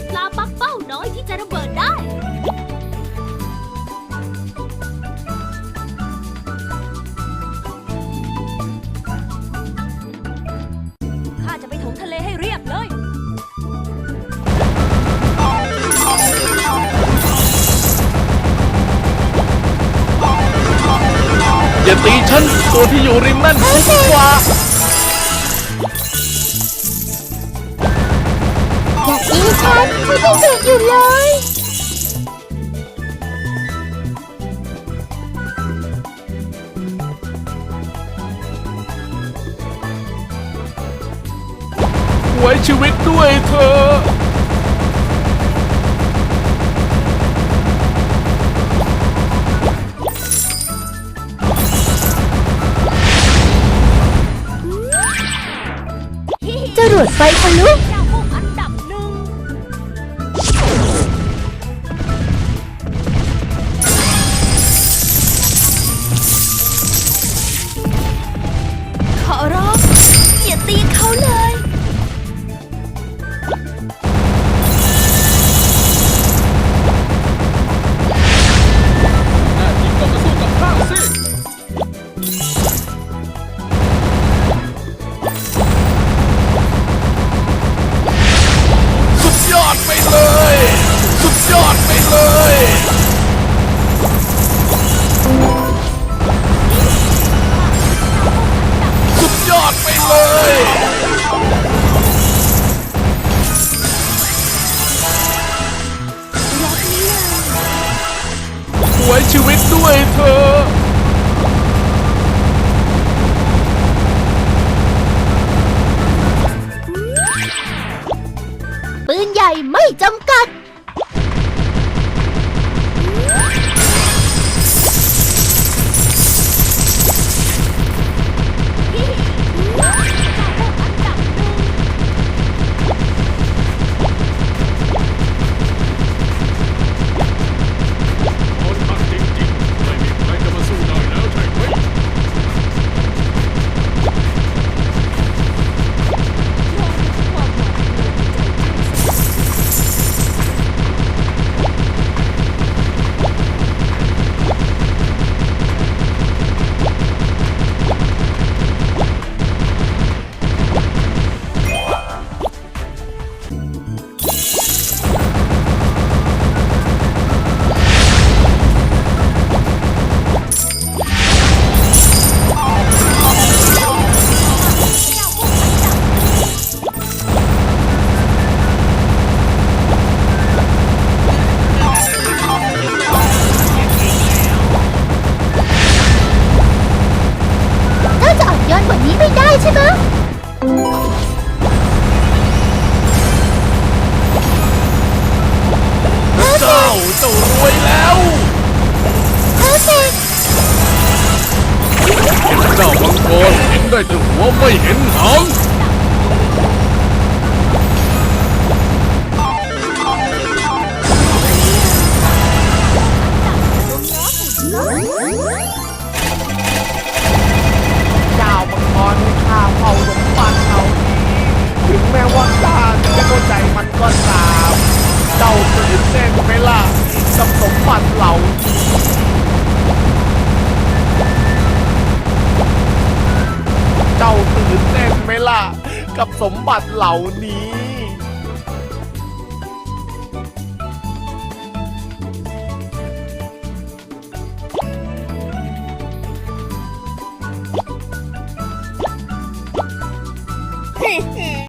คือปลาปักเป้าน้อยที่จะระเบิดได้ ข้าจะไปถมทะเลให้เรียบเลย อย่าตีฉันตัวที่อยู่ริมนั่นคุ้มกว่า ฉันฉันยังเด็กอยู่เลยไว้ชีวิตด้วยเธอ จรวดไฟทะลุ ไว้ชีวิ เจ้อ่อนโยนกว่านี้ไม่ได้ใช่ไหมเจ้าเจ้ารวยแล้วเพอร์เฟกเจ้ามังกรเห็นได้แต่หัวไม่เห็นหางเใจมันก็ตามเจ้าตื่นเต้นไหมล่ะกับสมบัติเหล่านี้เจ้าตื่นเต้นไหมล่ะกับสมบัติเหล่านี้